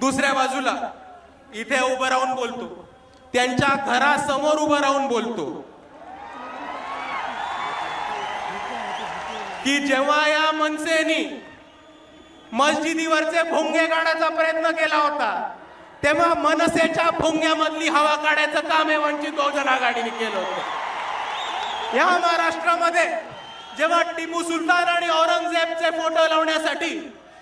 दुसऱ्या बाजूला. इथे उभं राहून बोलतो. त्यांच्या घरासमोर उभं राहून बोलतो. की जेव्हा या मनसेनी मस्जिदीवरचे भोंगे काढायचा प्रयत्न केला होता तेव्हा मनसेच्या भोंग्यामधली हवा काढायचं काम हे वंचित बहुजन आघाडीने केलं होतं. या महाराष्ट्रामध्ये जेव्हा टिपू सुलतान आणि औरंगजेबचे फोटो लावण्यासाठी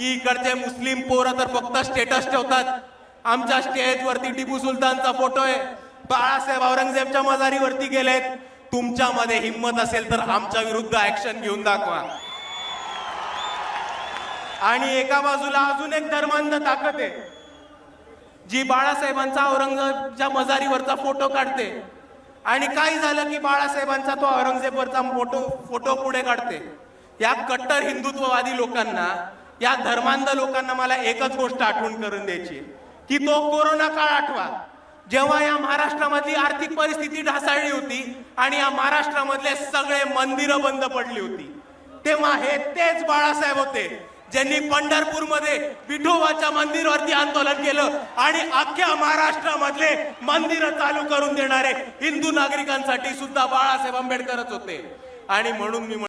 की इकडचे मुस्लिम पोरं तर फक्त स्टेटस ठेवतात. आमच्या स्टेजवरती टिपू सुलतानचा फोटो आहे. बाळासाहेब औरंगजेबच्या मजारीवरती गेलेत. तुमच्यामध्ये हिंमत असेल तर आमच्या विरुद्ध ऍक्शन घेऊन दाखवा. आणि एका बाजूला अजून एक धर्मांध ताकद आहे. जी बाळासाहेबांचा औरंगजेबच्या मजारीवरचा फोटो काढते. आणि काय झालं की बाळासाहेबांचा तो औरंगजेबवरचा फोटो फोटो पुढे काढते. या कट्टर हिंदुत्ववादी लोकांना या धर्मांध लोकांना मला एकच गोष्ट आठवण करून द्यायची की तो कोरोना काळ आठवा. जेव्हा या महाराष्ट्रामधली आर्थिक परिस्थिती ढासाळली होती आणि या महाराष्ट्रामधले सगळे मंदिरं बंद पडली होती तेव्हा हे तेच बाळासाहेब होते ज्यांनी पंढरपूरमध्ये विठोबाच्या मंदिरावरती आंदोलन केलं आणि अख्ख्या महाराष्ट्रामधले मंदिर चालू करून देणारे हिंदू नागरिकांसाठी सुद्धा बाळासाहेब आंबेडकरच होते. आणि म्हणून मी